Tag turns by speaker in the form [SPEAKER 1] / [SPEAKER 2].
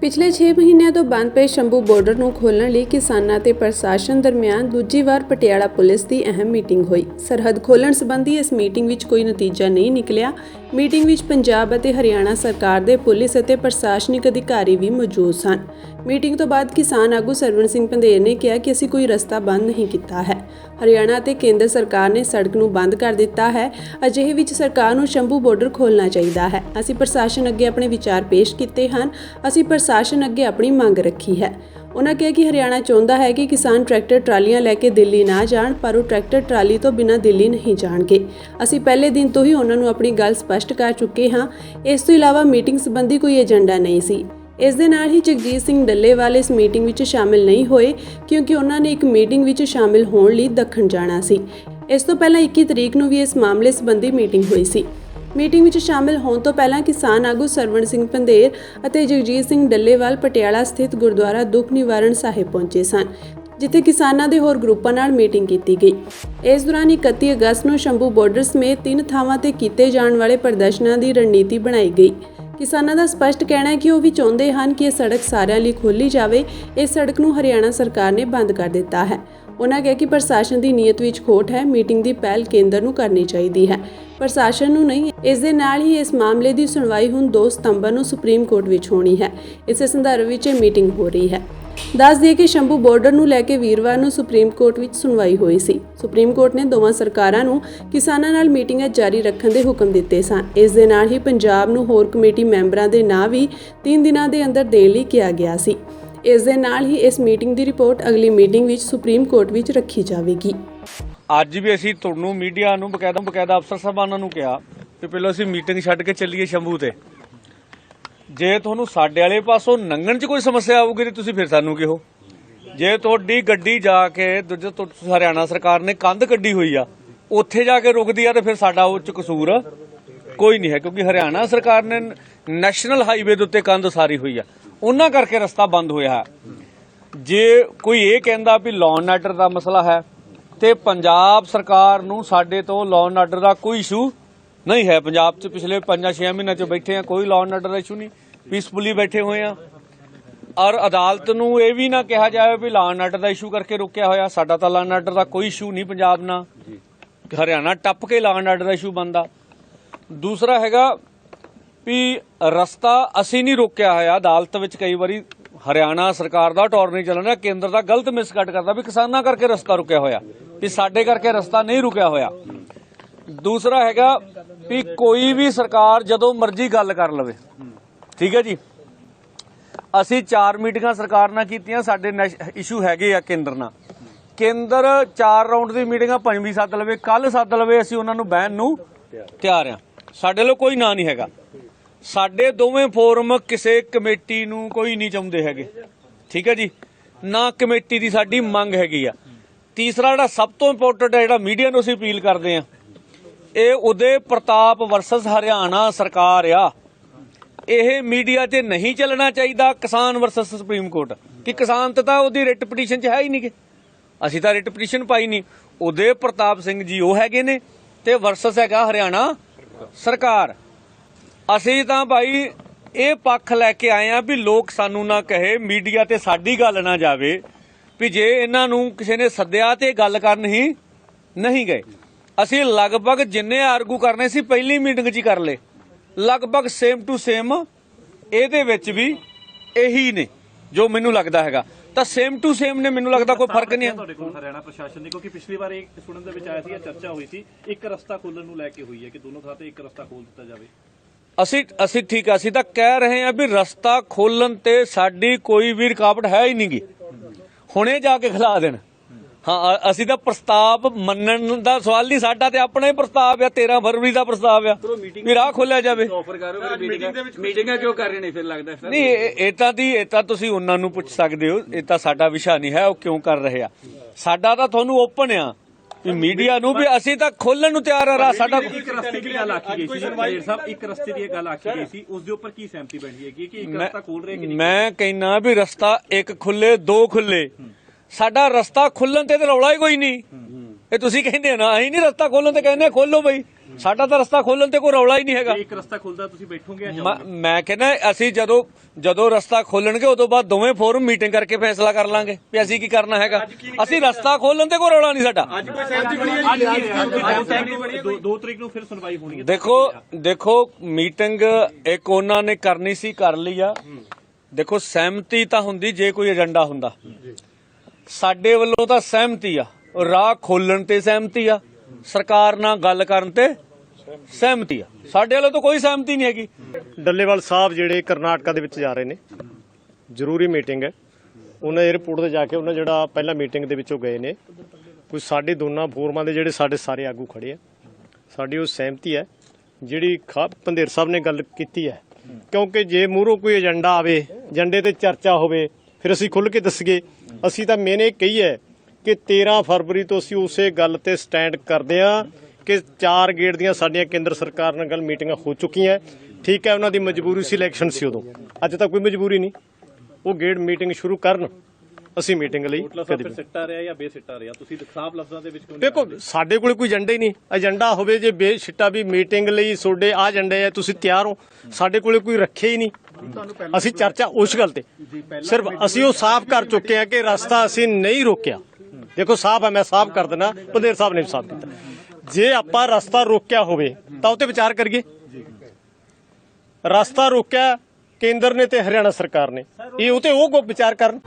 [SPEAKER 1] ਪਿਛਲੇ 6 ਮਹੀਨਿਆਂ ਤੋਂ ਬੰਦ ਪਏ ਸ਼ੰਭੂ ਬਾਰਡਰ ਨੂੰ ਖੋਲ੍ਹਣ ਲਈ ਕਿਸਾਨਾਂ ਤੇ ਪ੍ਰਸ਼ਾਸਨ ਦਰਮਿਆਨ ਦੂਜੀ ਵਾਰ ਪਟਿਆਲਾ ਪੁਲਿਸ ਦੀ ਅਹਿਮ ਮੀਟਿੰਗ ਹੋਈ। ਸਰਹੱਦ ਖੋਲ੍ਹਣ ਸੰਬੰਧੀ ਇਸ ਮੀਟਿੰਗ ਵਿੱਚ ਕੋਈ ਨਤੀਜਾ ਨਹੀਂ ਨਿਕਲਿਆ। ਮੀਟਿੰਗ ਵਿੱਚ ਪੰਜਾਬ ਅਤੇ ਹਰਿਆਣਾ ਸਰਕਾਰ ਦੇ ਪੁਲਿਸ ਅਤੇ ਪ੍ਰਸ਼ਾਸਨਿਕ ਅਧਿਕਾਰੀ ਵੀ ਮੌਜੂਦ ਸਨ। ਮੀਟਿੰਗ ਤੋਂ ਬਾਅਦ ਕਿਸਾਨ ਆਗੂ ਸਰਵਣ ਸਿੰਘ ਪੰਧੇਰ ਨੇ ਕਿਹਾ ਕਿ ਅਸੀਂ ਕੋਈ ਰਸਤਾ ਬੰਦ ਨਹੀਂ ਕੀਤਾ ਹੈ। ਹਰਿਆਣਾ ਅਤੇ ਕੇਂਦਰ ਸਰਕਾਰ ਨੇ ਸੜਕ ਨੂੰ ਬੰਦ ਕਰ ਦਿੱਤਾ ਹੈ। ਅਜਿਹੇ ਵਿੱਚ ਸਰਕਾਰ ਨੂੰ ਸ਼ੰਭੂ ਬਾਰਡਰ ਖੋਲ੍ਹਣਾ ਚਾਹੀਦਾ ਹੈ। ਅਸੀਂ ਪ੍ਰਸ਼ਾਸਨ ਅੱਗੇ ਆਪਣੇ ਵਿਚਾਰ ਪੇਸ਼ ਕੀਤੇ ਹਨ। ਅਸੀਂ ਪ੍ਰਸ਼ਾਸਨ ਅੱਗੇ ਆਪਣੀ ਮੰਗ ਰੱਖੀ ਹੈ। ਉਹਨਾਂ ਕਿਹਾ ਕਿ ਹਰਿਆਣਾ ਚਾਹੁੰਦਾ ਹੈ ਕਿ ਕਿਸਾਨ ਟਰੈਕਟਰ ਟਰਾਲੀਆਂ ਲੈ ਕੇ ਦਿੱਲੀ ਨਾ ਜਾਣ, ਪਰ ਉਹ ਟਰੈਕਟਰ ਟਰਾਲੀ ਤੋਂ ਬਿਨਾਂ ਦਿੱਲੀ ਨਹੀਂ ਜਾਣਗੇ। ਅਸੀਂ ਪਹਿਲੇ ਦਿਨ ਤੋਂ ਹੀ ਉਹਨਾਂ ਨੂੰ ਆਪਣੀ ਗੱਲ ਸਪਸ਼ਟ ਕਰ ਚੁੱਕੇ ਹਾਂ। ਇਸ ਤੋਂ ਇਲਾਵਾ ਮੀਟਿੰਗ ਸੰਬੰਧੀ ਕੋਈ ਏਜੰਡਾ ਨਹੀਂ ਸੀ। ਇਸ ਦੇ ਨਾਲ ਹੀ ਜਗਜੀਤ ਸਿੰਘ ਡੱਲੇਵਾਲ ਇਸ ਮੀਟਿੰਗ ਵਿੱਚ ਸ਼ਾਮਿਲ ਨਹੀਂ ਹੋਏ, ਕਿਉਂਕਿ ਉਹਨਾਂ ਨੇ ਇੱਕ ਮੀਟਿੰਗ ਵਿੱਚ ਸ਼ਾਮਿਲ ਹੋਣ ਲਈ ਦੱਖਣ ਜਾਣਾ ਸੀ। ਇਸ ਤੋਂ ਪਹਿਲਾਂ 21 ਤਰੀਕ ਨੂੰ ਵੀ ਇਸ ਮਾਮਲੇ ਸੰਬੰਧੀ ਮੀਟਿੰਗ ਹੋਈ ਸੀ। ਮੀਟਿੰਗ ਵਿੱਚ ਸ਼ਾਮਿਲ ਹੋਣ ਤੋਂ ਪਹਿਲਾਂ ਕਿਸਾਨ ਆਗੂ ਸਰਵਣ ਸਿੰਘ ਪੰਧੇਰ ਅਤੇ ਜਗਜੀਤ ਸਿੰਘ ਡੱਲੇਵਾਲ ਪਟਿਆਲਾ ਸਥਿਤ ਗੁਰਦੁਆਰਾ ਦੁੱਖ ਨਿਵਾਰਣ ਸਾਹਿਬ ਪਹੁੰਚੇ ਸਨ, ਜਿੱਥੇ ਕਿਸਾਨਾਂ ਦੇ ਹੋਰ ਗਰੁੱਪਾਂ ਨਾਲ ਮੀਟਿੰਗ ਕੀਤੀ ਗਈ। ਇਸ ਦੌਰਾਨ 31 ਅਗਸਤ ਨੂੰ ਸ਼ੰਭੂ ਬਾਰਡਰ ਸਮੇਤ ਤਿੰਨ ਥਾਵਾਂ ਤੇ ਕੀਤੇ ਜਾਣ ਵਾਲੇ ਪ੍ਰਦਰਸ਼ਨਾਂ ਦੀ ਰਣਨੀਤੀ ਬਣਾਈ ਗਈ। ਕਿਸਾਨਾਂ ਦਾ ਸਪਸ਼ਟ ਕਹਿਣਾ ਹੈ ਕਿ ਉਹ ਵੀ ਚਾਹੁੰਦੇ ਹਨ ਕਿ ਇਹ ਸੜਕ ਸਾਰਿਆਂ ਲਈ ਖੋਲੀ ਜਾਵੇ। ਇਸ ਸੜਕ ਨੂੰ ਹਰਿਆਣਾ ਸਰਕਾਰ ਨੇ ਬੰਦ ਕਰ ਦਿੱਤਾ ਹੈ। ਉਹਨਾਂ ਕਿਹਾ ਕਿ ਪ੍ਰਸ਼ਾਸਨ ਦੀ ਨੀਅਤ ਵਿੱਚ ਖੋਟ ਹੈ, ਮੀਟਿੰਗ ਦੀ ਪਹਿਲ ਕੇਂਦਰ ਨੂੰ ਕਰਨੀ ਚਾਹੀਦੀ ਹੈ। ਪ੍ਰਸ਼ਾਸਨ ਨੂੰ ਨਹੀਂ, ਇਸ ਦੇ ਨਾਲ ਹੀ ਇਸ ਮਾਮਲੇ ਦੀ ਸੁਣਵਾਈ ਹੁਣ 2 ਸਤੰਬਰ ਨੂੰ ਸੁਪਰੀਮ ਕੋਰਟ ਵਿੱਚ ਹੋਣੀ ਹੈ। ਇਸੇ ਸੰਦਰਭ ਵਿੱਚ ਇਹ ਮੀਟਿੰਗ ਹੋ ਰਹੀ ਹੈ। ਦੱਸ ਦਈਏ ਕਿ ਸ਼ੰਭੂ ਬਾਰਡਰ ਨੂੰ ਲੈ ਕੇ ਵੀਰਵਾਰ ਨੂੰ ਸੁਪਰੀਮ ਕੋਰਟ ਵਿੱਚ ਸੁਣਵਾਈ ਹੋਈ ਸੀ। ਸੁਪਰੀਮ ਕੋਰਟ ਨੇ ਦੋਵਾਂ ਸਰਕਾਰਾਂ ਨੂੰ ਕਿਸਾਨਾਂ ਨਾਲ ਮੀਟਿੰਗਾਂ ਜਾਰੀ ਰੱਖਣ ਦੇ ਹੁਕਮ ਦਿੱਤੇ ਸਨ। ਇਸ ਦੇ ਨਾਲ ਹੀ ਪੰਜਾਬ ਨੂੰ ਹੋਰ ਕਮੇਟੀ ਮੈਂਬਰਾਂ ਦੇ ਨਾਂ ਵੀ 3 ਦਿਨਾਂ ਦੇ ਅੰਦਰ ਦੇਣ ਲਈ ਕਿਹਾ ਗਿਆ ਸੀ। ਇਸ ਦੇ ਨਾਲ ਹੀ ਇਸ ਮੀਟਿੰਗ ਦੀ ਰਿਪੋਰਟ ਅਗਲੀ ਮੀਟਿੰਗ ਵਿੱਚ ਸੁਪਰੀਮ ਕੋਰਟ ਵਿੱਚ ਰੱਖੀ ਜਾਵੇਗੀ।
[SPEAKER 2] ਅੱਜ ਵੀ ਅਸੀਂ ਤੁਹਾਨੂੰ ਮੀਡੀਆ ਨੂੰ ਬਕਾਇਦਾ ਬਕਾਇਦਾ ਅਫਸਰ ਸਾਹਿਬਾਨਾਂ ਨੂੰ ਕਿਹਾ ਕਿ ਪਹਿਲਾਂ ਅਸੀਂ ਮੀਟਿੰਗ ਛੱਡ ਕੇ ਚੱਲੀਏ ਸ਼ੰਭੂ ਤੇ। ਜੇ ਤੁਹਾਨੂੰ ਸਾਡੇ ਵਾਲੇ ਪਾਸੋਂ ਨੰਗਣ 'ਚ ਕੋਈ ਸਮੱਸਿਆ ਆਊਗੀ ਤੇ ਤੁਸੀਂ ਫਿਰ ਸਾਨੂੰ ਕਿਹੋ? ਜੇ ਤੁਹਾਡੀ ਗੱਡੀ ਜਾ ਕੇ ਦੂਜੇ ਤੋਂ ਹਰਿਆਣਾ ਸਰਕਾਰ ਨੇ ਕੰਧ ਕੱਢੀ ਹੋਈ ਆ, ਉੱਥੇ ਜਾ ਕੇ ਰੁਕਦੀ ਆ ਤੇ ਫਿਰ ਸਾਡਾ ਉਹ 'ਚ ਕਸੂਰ ਕੋਈ ਨਹੀਂ ਹੈ ਕਿਉਂਕਿ ਹਰਿਆਣਾ ਸਰਕਾਰ ਨੇ ਨੈਸ਼ਨਲ ਹਾਈਵੇ ਦੇ ਉੱਤੇ ਕੰਧ ਸਾਰੀ ਹੋਈ ਆ। ਉਹਨਾਂ ਕਰਕੇ ਰਸਤਾ ਬੰਦ ਹੋਇਆ ਜੇ ਕੋਈ ਇਹ ਕਹਿੰਦਾ ਵੀ ਲਾਅ ਐਂਡ ਆਰਡਰ ਦਾ ਮਸਲਾ ਹੈ ਤੇ ਪੰਜਾਬ ਸਰਕਾਰ ਨੂੰ ਸਾਡੇ ਤੋਂ ਲਾਅ ਐਂਡ ਆਰਡਰ ਦਾ ਕੋਈ ਇਸ਼ੂ ਨਹੀਂ ਹੈ। ਪੰਜਾਬ 'ਚ ਪਿਛਲੇ 5-6 ਮਹੀਨਿਆਂ 'ਚ ਬੈਠੇ ਆ ਕੋਈ ਲਾਅ ਐਂਡ ਆਰਡਰ ਦਾ ਇਸ਼ੂ ਨਹੀਂ। ਪੀਸਫੁਲੀ ਬੈਠੇ ਹੋਏ ਆ। ਔਰ ਅਦਾਲਤ ਨੂੰ ਇਹ ਵੀ ਨਾ ਕਿਹਾ ਜਾਵੇ ਵੀ ਲਾਅ ਐਂਡ ਆਰਡਰ ਦਾ ਇਸ਼ੂ ਕਰਕੇ ਰੁਕਿਆ ਹੋਇਆ। ਸਾਡਾ ਤਾਂ ਲਾਅ ਐਂਡ ਆਰਡਰ ਦਾ ਕੋਈ ਇਸ਼ੂ ਨਹੀਂ ਪੰਜਾਬ ਨਾਲ। ਹਰਿਆਣਾ ਟੱਪ ਕੇ ਲਾਅ ਐਂਡ ਆਰਡਰ ਦਾ ਇਸ਼ੂ ਬੰਦਾ ਦੂਸਰਾ ਹੈਗਾ ਵੀ ਰਸਤਾ ਅਸੀਂ ਨਹੀਂ ਰੋਕਿਆ ਹੋਇਆ, ਅਦਾਲਤ ਵਿੱਚ ਕਈ ਵਾਰੀ ਹਰਿਆਣਾ ਸਰਕਾਰ ਦਾ ਟੌਰ ਨਹੀਂ ਚੱਲਣਾ ਕੇਂਦਰ ਦਾ ਗਲਤ ਮਿਸਕਟ ਕਰਦਾ ਵੀ ਕਿਸਾਨਾਂ ਕਰਕੇ ਰਸਤਾ ਰੁਕਿਆ ਹੋਇਆ, ਵੀ ਸਾਡੇ ਕਰਕੇ ਰਸਤਾ ਨਹੀਂ ਰੁਕਿਆ ਹੋਇਆ। ਦੂਸਰਾ ਹੈਗਾ ਵੀ ਕੋਈ ਵੀ ਸਰਕਾਰ ਜਦੋਂ ਮਰਜ਼ੀ ਗੱਲ ਕਰ ਲਵੇ। ਠੀਕ ਹੈ ਜੀ? ਅਸੀਂ ਚਾਰ ਮੀਟਿੰਗਾਂ ਸਰਕਾਰ ਨਾਲ ਕੀਤੀਆਂ, ਸਾਡੇ ਇਸ਼ੂ ਹੈਗੇ ਆ ਕੇਂਦਰ ਨਾਲ। ਕੇਂਦਰ ਚਾਰ ਰਾਉਂਡ ਦੀ ਮੀਟਿੰਗਾਂ ਪੰਜਵੀਂ ਸੱਦ ਲਵੇ ਕੱਲ ਸੱਦ ਲਵੇ ਅਸੀਂ ਉਹਨਾਂ ਨੂੰ ਬਹਿਣ ਨੂੰ ਤਿਆਰ ਆ। ਸਾਡੇ ਲੋ ਕੋਈ ਨਾਂ ਨਹੀਂ ਹੈਗਾ। ਸਾਡੇ ਦੋਵੇਂ ਫੋਰਮ ਕਿਸੇ ਕਮੇਟੀ ਨੂੰ ਕੋਈ ਨਹੀਂ ਚਾਹੁੰਦੇ ਹੈਗੇ। ਠੀਕ ਹੈ ਜੀ? ਨਾ ਕਮੇਟੀ ਦੀ ਸਾਡੀ ਮੰਗ ਹੈਗੀ ਆ। ਤੀਸਰਾ ਜਿਹੜਾ ਸਭ ਤੋਂ ਇੰਪੋਰਟੈਂਟ ਹੈ, ਜਿਹੜਾ ਮੀਡੀਆ ਨੂੰ ਅਸੀਂ ਅਪੀਲ ਕਰਦੇ ਆ ਇਹ ਉਦੇ ਪ੍ਰਤਾਪ ਵਰਸਸ ਹਰਿਆਣਾ ਸਰਕਾਰ ਆ। ਇਹ ਮੀਡੀਆ 'ਚ ਨਹੀਂ ਚੱਲਣਾ ਚਾਹੀਦਾ ਕਿਸਾਨ ਵਰਸਸ ਸੁਪਰੀਮ ਕੋਰਟ। ਕਿ ਕਿਸਾਨ ਤਾਂ ਉਹਦੀ ਰਿਟ ਪਟੀਸ਼ਨ 'ਚ ਹੈ ਹੀ ਨਹੀਂ ਕਿ ਅਸੀਂ ਤਾਂ ਰਿਟ ਪਟੀਸ਼ਨ ਪਾਈ ਨਹੀਂ ਉਦੇ ਪ੍ਰਤਾਪ ਸਿੰਘ ਜੀ ਉਹ ਹੈਗੇ ਨੇ ਤੇ ਵਰਸਸ ਹੈਗਾ ਹਰਿਆਣਾ ਸਰਕਾਰ। ਅਸੀਂ ਤਾਂ ਭਾਈ ਇਹ ਪੱਖ ਲੈ ਕੇ ਆਏ ਆ ਵੀ ਲੋਕ ਸਾਨੂੰ ਨਾ ਕਹੇ, ਮੀਡੀਆ ਤੇ ਸਾਡੀ ਗੱਲ ਨਾ ਜਾਵੇ ਵੀ ਜੇ ਇਹਨਾਂ ਨੂੰ ਕਿਸੇ ਨੇ ਸੱਦਿਆ ਤੇ ਗੱਲ ਕਰਨ ਹੀ ਨਹੀਂ ਗਏ। ਅਸੀਂ ਲਗਭਗ ਜਿੰਨੇ ਆਰਗੂ ਕਰਨੇ ਸੀ, ਪਹਿਲੀ ਮੀਟਿੰਗ 'ਚ ਹੀ ਕਰ ਲਏ। ਲਗਭਗ ਸੇਮ ਟੂ ਸੇਮ ਇਹਦੇ ਵਿੱਚ ਵੀ ਇਹੀ ਨੇ ਜੋ ਮੈਨੂੰ ਲੱਗਦਾ ਹੈਗਾ। ਤਾਂ ਸੇਮ ਟੂ ਸੇਮ ਨੇ ਮੈਨੂੰ ਲੱਗਦਾ ਕੋਈ ਫ਼ਰਕ ਨਹੀਂ ਹੈ।
[SPEAKER 3] ਤੁਹਾਡੇ ਕੋਲ ਹਰਿਆਣਾ ਪ੍ਰਸ਼ਾਸਨ ਦੀ, ਕਿਉਂਕਿ ਪਿਛਲੀ ਵਾਰ ਇਹ ਸੁਣਨ ਦੇ ਵਿੱਚ ਆਇਆ ਸੀ ਚਰਚਾ ਹੋਈ ਸੀ, ਇੱਕ ਰਸਤਾ ਖੋਲਣ ਨੂੰ ਲੈ ਕੇ ਹੋਈ ਹੈ ਕਿ ਦੋਨੋਂ ਥਾਂ ਤੇ ਇੱਕ ਰਸਤਾ ਖੋਲ ਦਿੱਤਾ ਜਾਵੇ।
[SPEAKER 2] ਅਸੀਂ ਅਸੀਂ ਠੀਕ ਆ ਅਸੀਂ ਤਾਂ ਕਹਿ ਰਹੇ ਹਾਂ ਵੀ ਰਸਤਾ ਖੋਲਣ ਤੇ ਸਾਡੀ ਕੋਈ ਵੀ ਰੁਕਾਵਟ ਹੈ ਹੀ ਨਹੀਂਗੀ ਹੁਣੇ ਜਾ ਕੇ ਖਿਲਾ ਦੇਣ। ਹਾਂ ਅਸੀਂ ਤਾਂ ਪ੍ਰਸਤਾਵ ਮੰਨਣ ਦਾ ਸਵਾਲ ਨਹੀਂ ਸਾਡਾ ਤੇ ਆਪਣਾ ਹੀ ਪ੍ਰਸਤਾਵ ਆ 13 ਫਰਵਰੀ ਦਾ ਪ੍ਰਸਤਾਵ ਆ ਵੀ ਰਾਹ ਖੋਲਿਆ ਜਾਵੇ।
[SPEAKER 4] ਆਫਰ ਕਰੋ ਫਿਰ ਮੀਟਿੰਗਾਂ ਮੀਟਿੰਗਾਂ ਕਿਉਂ ਕਰ ਰਹੇ ਨੇ ਫਿਰ ਲੱਗਦਾ
[SPEAKER 2] ਨਹੀਂ ਇਹ ਤਾਂ ਦੀ ਇਹ ਤਾਂ ਤੁਸੀਂ ਉਹਨਾਂ ਨੂੰ ਪੁੱਛ ਸਕਦੇ ਹੋ ਇਹ ਤਾਂ ਸਾਡਾ ਵਿਸ਼ਾ ਨਹੀਂ ਹੈ ਉਹ ਕਿਉਂ ਕਰ ਰਹੇ ਆ। ਸਾਡਾ ਤਾਂ ਤੁਹਾਨੂੰ ਓਪਨ ਆ। ਵੀ ਮੀਡੀਆ ਨੂੰ ਵੀ ਅਸੀਂ ਤਾਂ ਖੋਲਣ ਨੂੰ ਤਿਆਰ ਆ ਰਾਹ ਸਾਡਾ
[SPEAKER 3] ਇੱਕ ਰਸਤੇ ਦੀ ਗੱਲ ਆਖੀ ਗਈ ਸੀ ਜੇਰ ਸਾਹਿਬ ਇੱਕ ਰਸਤੇ ਦੀ ਗੱਲ ਆਖੀ ਗਈ ਸੀ ਉਸ ਦੇ ਉੱਪਰ ਕੀ ਸਹਿਮਤੀ ਬਣੀ ਹੈਗੀ ਕਿ ਇੱਕ ਰਸਤਾ ਖੋਲ ਰਹੇ ਕਿ ਨਹੀਂ?
[SPEAKER 2] ਮੈਂ ਕਹਿੰਨਾ ਵੀ ਰਸਤਾ ਇੱਕ ਖੁੱਲੇ ਦੋ ਖੁੱਲੇ। ਸਾਡਾ ਰਸਤਾ ਖੁੱਲਣ ਤੇ ਤੇ ਰੌਲਾ ਹੀ ਕੋਈ ਨਹੀਂ। ਇਹ ਤੁਸੀਂ ਕਹਿੰਦੇ ਹੋ ਨਾ ਅਸੀਂ ਨਹੀਂ ਰਸਤਾ ਖੋਲਣ ਤੇ ਕਹਿੰਦੇ ਖੋਲੋ ਬਈ। ਸਾਡਾ ਤਾਂ ਰਸਤਾ ਖੋਲਣ ਤੇ ਕੋਈ ਰੌਲਾ ਹੀ ਨਹੀਂ ਹੈਗਾ।
[SPEAKER 3] ਇੱਕ ਰਸਤਾ ਖੁੱਲਦਾ ਤੁਸੀਂ ਬੈਠੋਗੇ ਜਾਂ
[SPEAKER 2] ਮੈਂ-
[SPEAKER 3] ਜਾਓਗੇ?
[SPEAKER 2] ਮੈਂ ਕਹਿੰਦਾ ਅਸੀਂ ਜਦੋਂ ਜਦੋਂ ਰਸਤਾ ਖੋਲਣਗੇ ਉਦੋਂ ਬਾਅਦ ਦੋਵੇਂ ਫੋਰਮ ਮੀਟਿੰਗ ਕਰਕੇ ਫੈਸਲਾ ਕਰ ਲਾਂਗੇ ਵੀ ਅਸੀਂ ਕੀ ਕਰਨਾ ਹੈਗਾ। ਅਸੀਂ ਰਸਤਾ ਖੋਲਣ ਤੇ ਕੋਈ ਰੌਲਾ ਨਹੀਂ ਸਾਡਾ।
[SPEAKER 3] ਅੱਜ ਕੀ ਹੈ? ਅੱਜ ਸਹਿਮਤੀ ਬਣੀ ਹੈ ਦੋ- ਦੋ ਤਰੀਕ ਨੂੰ ਫਿਰ ਸੁਣਵਾਈ ਹੋਣੀ ਹੈ।
[SPEAKER 2] ਦੇਖੋ ਦੇਖੋ ਮੀਟਿੰਗ ਇੱਕ ਉਹਨਾਂ ਨੇ ਕਰਨੀ ਸੀ ਕਰ ਲਈ ਆ। ਦੇਖੋ ਸਹਿਮਤੀ ਤਾਂ ਹੁੰਦੀ ਜੇ ਕੋਈ ਏਜੰਡਾ ਹੁੰਦਾ। ਸਾਡੇ ਵੱਲੋਂ ਤਾਂ ਸਹਿਮਤੀ ਆ। ਰਾਹ ਖੋਲਣ ਤੇ ਸਹਿਮਤੀ ਆ। ਸਰਕਾਰ ਨਾਲ ਗੱਲ ਕਰਨ ਤੇ ਸਹਿਮਤੀ ਆ। ਸਾਡੇ ਵਾਲੇ ਤੋਂ ਕੋਈ ਸਹਿਮਤੀ ਨਹੀਂ ਹੈਗੀ।
[SPEAKER 5] ਡੱਲੇਵਾਲ ਸਾਹਿਬ ਜਿਹੜੇ ਕਰਨਾਟਕਾ ਦੇ ਵਿੱਚ ਜਾ ਰਹੇ ਨੇ, ਜ਼ਰੂਰੀ ਮੀਟਿੰਗ ਹੈ। ਉਹਨਾਂ 에ਅਰਪੋਰਟ ਤੇ ਜਾ ਕੇ ਉਹਨਾਂ ਜਿਹੜਾ ਪਹਿਲਾਂ ਮੀਟਿੰਗ ਦੇ ਵਿੱਚੋਂ ਗਏ ਨੇ, ਕੋਈ ਸਾਡੇ ਦੋਨਾਂ ਫੋਰਮਾਂ ਦੇ ਜਿਹੜੇ ਸਾਡੇ ਸਾਰੇ ਆਗੂ ਖੜੇ ਆ, ਸਾਡੀ ਉਹ ਸਹਿਮਤੀ ਹੈ। ਜਿਹੜੀ ਖਾ- ਪੰਧੇਰ ਸਾਹਿਬ ਨੇ ਗੱਲ ਕੀਤੀ ਹੈ, ਕਿਉਂਕਿ ਜੇ ਮੂਹਰੋਂ ਕੋਈ ਏਜੰਡਾ ਆਵੇ, ਏਜੰਡੇ ਤੇ ਚਰਚਾ ਹੋਵੇ, ਫਿਰ ਅਸੀਂ ਖੁੱਲ੍ਹ ਕੇ ਦੱਸੀਏ। ਅਸੀਂ ਤਾਂ ਮੈਨੇ ਕਹੀ ਹੈ ਕਿ 13 ਫਰਵਰੀ ਤੋਂ ਅਸੀਂ ਉਸੇ ਗੱਲ ਤੇ ਸਟੈਂਡ ਕਰਦੇ ਆ ਕਿ ਚਾਰ ਗੇਟ ਦੀਆਂ ਸਾਡੀਆਂ ਕੇਂਦਰ ਸਰਕਾਰ ਨਾਲ ਗੱਲ ਮੀਟਿੰਗਾਂ ਹੋ ਚੁੱਕੀਆਂ ਠੀਕ ਹੈ ਉਹਨਾਂ ਦੀ ਮਜਬੂਰੀ ਸੀ ਇਲੈਕਸ਼ਨ ਸੀ ਉਦੋਂ। ਅੱਜ ਤਾਂ ਕੋਈ ਮਜਬੂਰੀ ਨਹੀਂ। ਉਹ ਗੇਟ ਮੀਟਿੰਗ ਸ਼ੁਰੂ ਕਰਨ ਅਸੀਂ ਮੀਟਿੰਗ ਲਈ ਕਦੇ
[SPEAKER 3] ਸਿੱਟਾ ਰਿਹਾ ਜਾਂ ਬੇਸਿੱਟਾ ਰਿਹਾ? ਤੁਸੀਂ ਸਾਫ਼ ਲਫ਼ਜ਼ਾਂ ਦੇ ਵਿੱਚ
[SPEAKER 5] ਦੇਖੋ ਸਾਡੇ ਕੋਲ ਕੋਈ ਏਜੰਡਾ ਹੀ ਨਹੀਂ। ਏਜੰਡਾ ਹੋਵੇ ਜੇ ਬੇਸ਼ਿੱਟਾ ਵੀ ਮੀਟਿੰਗ ਲਈ ਤੁਹਾਡੇ ਆ ਏਜੰਡੇ ਆ ਤੁਸੀਂ ਤਿਆਰ ਹੋ। ਸਾਡੇ ਕੋਲੇ ਕੋਈ ਰੱਖੇ ਹੀ ਨਹੀਂ। ਅਸੀਂ ਚਰਚਾ ਉਸ ਗੱਲ ਤੇ। ਸਿਰਫ ਅਸੀਂ ਉਹ ਸਾਫ਼ ਕਰ ਚੁੱਕੇ ਆ ਕਿ ਰਸਤਾ ਅਸੀਂ ਨਹੀਂ ਰੋਕਿਆ। ਦੇਖੋ, ਸਾਫ਼ ਹੈ, ਮੈਂ ਸਾਫ਼ ਕਰ ਦਿੰਦਾ ਪੰਦੇਰ ਸਾਹਿਬ ਨੇ ਵੀ ਸਾਫ਼ ਕੀਤਾ। ਜੇ ਆਪਾਂ ਰਸਤਾ ਰੋਕਿਆ ਹੋਵੇ, ਤਾਂ ਉਹ ਤੇ ਵਿਚਾਰ ਕਰੀਏ। ਰਸਤਾ ਰੋਕਿਆ, ਕੇਂਦਰ ਨੇ ਤੇ ਹਰਿਆਣਾ ਸਰਕਾਰ ਨੇ। ਇਹ ਉਹ ਤੇ ਉਹ ਵਿਚਾਰ ਕਰਨ।